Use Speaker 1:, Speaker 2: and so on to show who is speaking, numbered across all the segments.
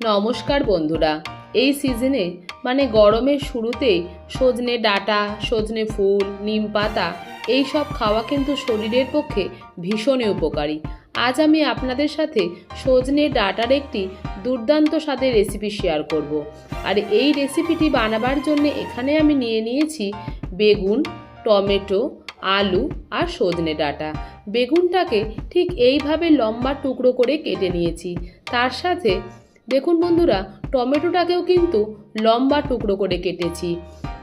Speaker 1: নমস্কার বন্ধুরা। এই সিজনে মানে গরমের শুরুতেই সজনে ডাটা, সজনে ফুল, নিম পাতা, এই সব খাওয়া কিন্তু শরীরের পক্ষে ভীষণই উপকারী। আজ আমি আপনাদের সাথে সজনে ডাটার একটি দুর্দান্ত স্বাদের রেসিপি শেয়ার করব। আর এই রেসিপিটি বানাবার জন্য এখানে আমি নিয়ে নিয়েছি বেগুন, টমেটো, আলু আর সজনে ডাটা। বেগুনটাকে ঠিক এইভাবে লম্বা টুকরো করে কেটে নিয়েছি। তার সাথে দেখুন বন্ধুরা, টমেটোটাকেও কিন্তু লম্বা টুকরো করে কেটেছি।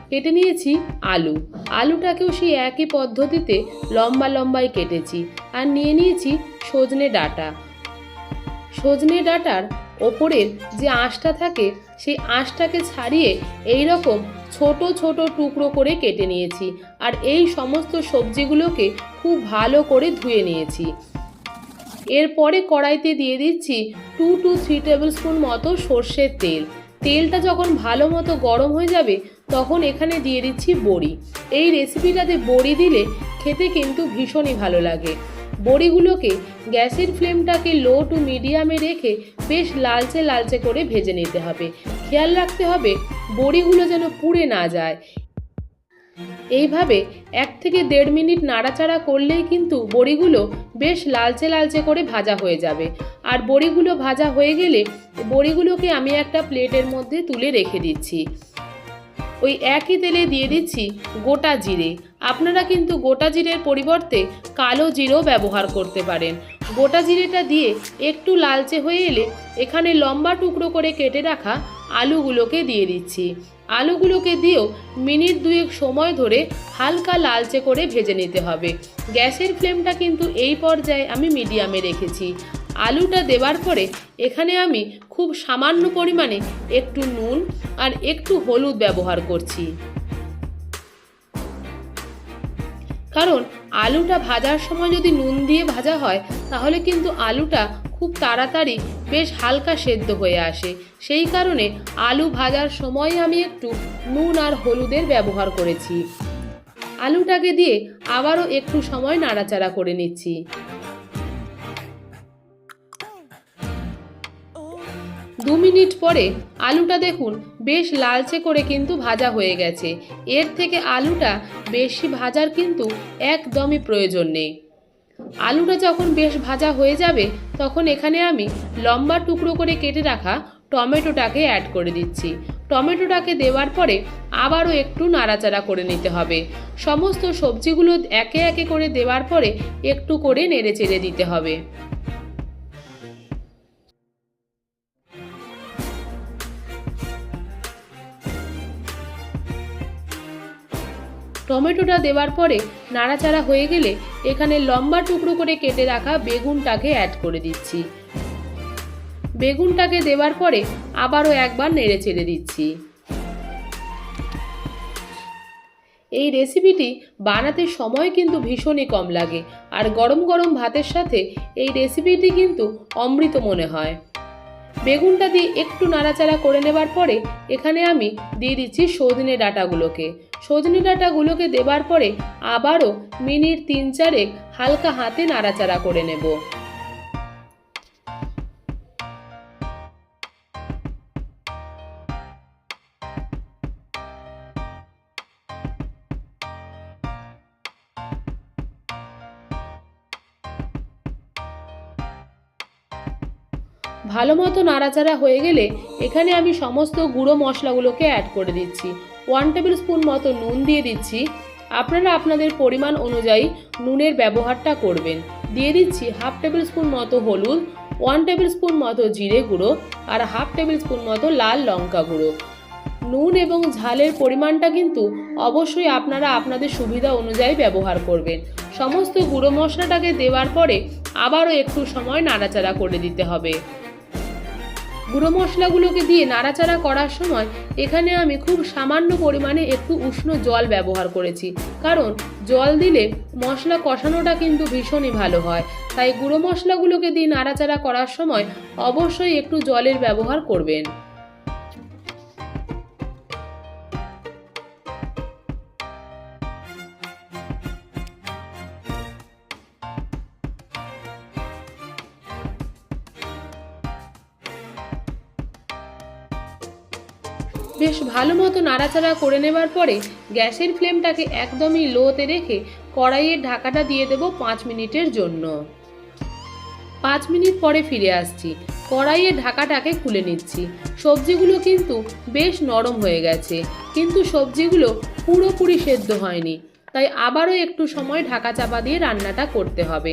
Speaker 1: কেটে নিয়েছি আলু। আলুটাকেও সেই একই পদ্ধতিতে লম্বা লম্বাই কেটেছি। আর নিয়ে নিয়েছি সজনে ডাঁটা। সজনে ডাঁটার ওপরের যে আঁশটা থাকে, সেই আঁশটাকে ছাড়িয়ে এই রকম ছোট ছোট টুকরো করে কেটে নিয়েছি। আর এই সমস্ত সবজিগুলোকে খুব ভালো করে ধুয়ে নিয়েছি। এরপরে কড়াইতে দিয়ে দিচ্ছি two two three tablespoon মতো সর্ষের তেল। তেলটা যখন ভালো মতো গরম হয়ে যাবে, তখন এখানে দিয়ে দিচ্ছি বড়ি। এই রেসিপিটাতে বড়ি দিলে খেতে কিন্তু ভীষণই ভালো লাগে। বড়িগুলোকে গ্যাসের ফ্লেমটাকে লো টু মিডিয়ামে রেখে বেশ লালচে লালচে করে ভেজে নিতে হবে। খেয়াল রাখতে হবে, বড়িগুলো যেন পুড়ে না যায়। এইভাবে এক থেকে দেড় মিনিট নাড়াচাড়া করলেই কিন্তু বড়িগুলো বেশ লালচে লালচে করে ভাজা হয়ে যাবে। আর বড়িগুলো ভাজা হয়ে গেলে বড়িগুলোকে আমি একটা প্লেটের মধ্যে তুলে রেখে দিচ্ছি। ওই একই তেলে দিয়ে দিচ্ছি গোটা জিরে। আপনারা কিন্তু গোটা জিরের পরিবর্তে কালো জিরেও ব্যবহার করতে পারেন। গোটা জিরেটা দিয়ে একটু লালচে হয়ে এলে এখানে লম্বা টুকরো করে কেটে রাখা আলুগুলোকে দিয়ে দিচ্ছি। আলুগুলোকে দিয়েও মিনিট দুয়েক সময় ধরে হালকা লালচে করে ভেজে নিতে হবে। গ্যাসের ফ্লেমটা কিন্তু এই পর্যায়ে আমি মিডিয়ামে রেখেছি। আলুটা দেওয়ার পরে এখানে আমি খুব সামান্য পরিমাণে একটু নুন আর একটু হলুদ ব্যবহার করছি। কারণ আলুটা ভাজার সময় যদি নুন দিয়ে ভাজা হয় তাহলে কিন্তু আলুটা খুব তাড়াতাড়ি বেশ হালকা সেদ্ধ হয়ে আসে। সেই কারণে আলু ভাজার সময় আমি একটু নুন আর হলুদের ব্যবহার করেছি। আলুটাকে দিয়ে আবারও একটু সময় নাড়াচাড়া করে নিচ্ছি। দু মিনিট পরে আলুটা দেখুন বেশ লালচে করে কিন্তু ভাজা হয়ে গেছে। এর থেকে আলুটা বেশি ভাজার কিন্তু একদমই প্রয়োজন নেই। আলুটা যখন বেশ ভাজা হয়ে যাবে, তখন এখানে আমি লম্বা টুকরো করে কেটে রাখা টমেটোটাকে অ্যাড করে দিচ্ছি। টমেটোটাকে দেওয়ার পরে আবারও একটু নাড়াচাড়া করে নিতে হবে। সমস্ত সবজিগুলো একে একে করে দেওয়ার পরে একটু করে নেড়ে চেড়ে দিতে হবে। টমেটোটা দেওয়ার পরে নাড়াচাড়া হয়ে গেলে এখানে লম্বা টুকরো করে কেটে রাখা বেগুনটাকে অ্যাড করে দিচ্ছি। বেগুনটাকে দেওয়ার পরে আবারও একবার নেড়ে চেড়ে দিচ্ছি। এই রেসিপিটি বানাতে সময় কিন্তু ভীষণই কম লাগে, আর গরম গরম ভাতের সাথে এই রেসিপিটি কিন্তু অমৃত মনে হয়। বেগুনটা দিয়ে একটু নাড়াচাড়া করে নেবার পরে এখানে আমি দিয়ে দিচ্ছি সজনে ডাঁটাগুলোকে। সজনে ডাঁটাগুলোকে দেবার পরে আবারও মিনিট তিন চারেক হালকা হাতে নাড়াচাড়া করে নেব। ভালো মতো নাড়াচাড়া হয়ে গেলে এখানে আমি সমস্ত গুঁড়ো মশলাগুলোকে অ্যাড করে দিচ্ছি। ওয়ান টেবিল স্পুন মতো নুন দিয়ে দিচ্ছি। আপনারা আপনাদের পরিমাণ অনুযায়ী নুনের ব্যবহারটা করবেন। দিয়ে দিচ্ছি হাফ টেবিল স্পুন মতো হলুদ ওয়ান টেবিল স্পুন মতো জিরে গুঁড়ো আর হাফ টেবিল স্পুন মতো লাল লঙ্কা গুঁড়ো। নুন এবং ঝালের পরিমাণটা কিন্তু অবশ্যই আপনারা আপনাদের সুবিধা অনুযায়ী ব্যবহার করবেন। সমস্ত গুঁড়ো মশলাটাকে দেওয়ার পরে আবারও একটু সময় নাড়াচাড়া করে দিতে হবে। গুঁড়ো মশলাগুলোকে দিয়ে নাড়াচাড়া করার সময় এখানে আমি খুব সামান্য পরিমাণে একটু উষ্ণ জল ব্যবহার করেছি। কারণ জল দিলে মশলা কষানোটা কিন্তু ভীষণই ভালো হয়। তাই গুঁড়ো মশলাগুলোকে দিয়ে নাড়াচাড়া করার সময় অবশ্যই একটু জলের ব্যবহার করবেন। বেশ ভালো মতো নাড়াচাড়া করে নেবার পরে গ্যাসের ফ্লেমটাকে একদমই লোতে রেখে কড়াইয়ের ঢাকাটা দিয়ে দেবো পাঁচ মিনিটের জন্য। পাঁচ মিনিট পরে ফিরে আসছি। কড়াইয়ের ঢাকাটাকে খুলে নিচ্ছি। সবজিগুলো কিন্তু বেশ নরম হয়ে গেছে, কিন্তু সবজিগুলো পুরোপুরি সেদ্ধ হয়নি। তাই আবারও একটু সময় ঢাকা চাপা দিয়ে রান্নাটা করতে হবে।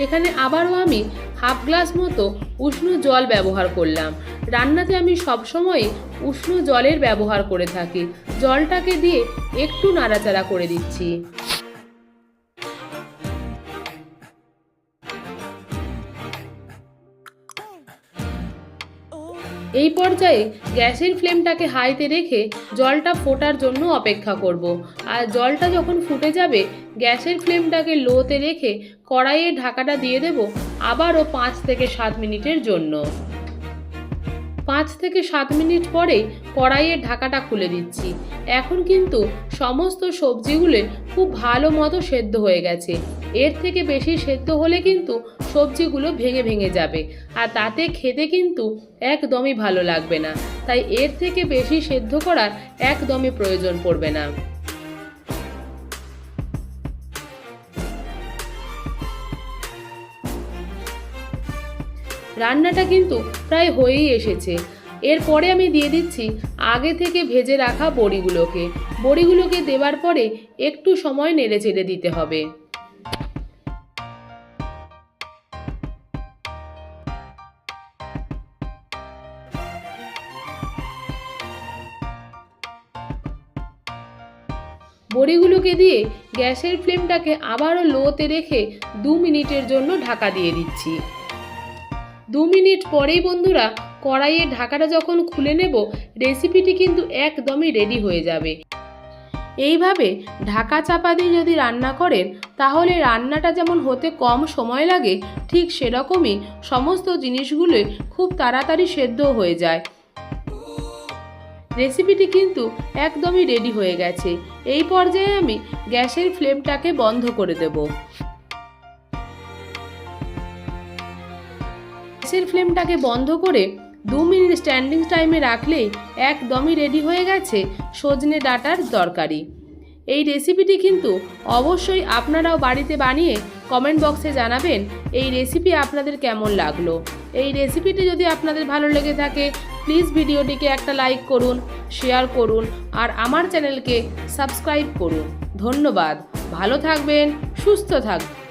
Speaker 1: এখানে আবারও আমি হাফ গ্লাস মতো উষ্ণ জল ব্যবহার করলাম। রান্নাতে আমি সবসময় উষ্ণ জলের ব্যবহার করে থাকি। জলটাকে দিয়ে একটু নাড়াচাড়া করে দিচ্ছি। এই পর্যায়ে গ্যাসের ফ্লেমটাকে হাইতে রেখে জলটা ফোটার জন্য অপেক্ষা করব। আর জলটা যখন ফুটে যাবে, গ্যাসের ফ্লেমটাকে লোতে রেখে কড়াইয়ের ঢাকাটা দিয়ে দেব আবারও পাঁচ থেকে সাত মিনিটের জন্য। পাঁচ থেকে সাত মিনিট পরে কড়াইয়ের ঢাকাটা খুলে দিচ্ছি। এখন কিন্তু সমস্ত সবজিগুলো খুব ভালো মতো সেদ্ধ হয়ে গেছে। এর থেকে বেশি সেদ্ধ হলে কিন্তু সবজিগুলো ভেঙে ভেঙে যাবে আর তাতে খেতে কিন্তু একদমই ভালো লাগবে না। তাই এর থেকে বেশি সেদ্ধ করার একদমই প্রয়োজন পড়বে না। রান্নাটা কিন্তু প্রায় হয়েই এসেছে। এরপরে আমি দিয়ে দিচ্ছি আগে থেকে ভেজে রাখা বড়িগুলোকে। বড়িগুলোকে দেওয়ার পরে একটু সময় নেড়ে চেড়ে দিতে হবে। বড়িগুলোকে দিয়ে গ্যাসের ফ্লেমটাকে আবারও লোতে রেখে দু মিনিটের জন্য ঢাকা দিয়ে দিচ্ছি। দু মিনিট পরেই বন্ধুরা কড়াইয়ের ঢাকাটা যখন খুলে নেব রেসিপিটি কিন্তু একদমই রেডি হয়ে যাবে। এইভাবে ঢাকা চাপা দিয়ে যদি রান্না করেন, তাহলে রান্নাটা যেমন হতে কম সময় লাগে, ঠিক সেরকমই সমস্ত জিনিসগুলোই খুব তাড়াতাড়ি সেদ্ধ হয়ে যায়। রেসিপিটি কিন্তু একদমই রেডি হয়ে গেছে। এই পর্যায়ে আমি গ্যাসের ফ্লেমটাকে বন্ধ করে দেবো। গ্যাসের ফ্লেমটাকে বন্ধ করে দু মিনিট স্ট্যান্ডিং টাইমে রাখলেই একদমই রেডি হয়ে গেছে সজনে ডাটার তরকারি। এই রেসিপিটি কিন্তু অবশ্যই আপনারাও বাড়িতে বানিয়ে কমেন্ট বক্সে জানাবেন এই রেসিপি আপনাদের কেমন লাগল। এই রেসিপিটি যদি আপনাদের ভালো লেগে থাকে প্লিজ ভিডিওটিকে একটা লাইক করুন শেয়ার করুন, আর আমার চ্যানেলকে সাবস্ক্রাইব করুন। ধন্যবাদ। ভালো থাকবেন, সুস্থ থাকবেন।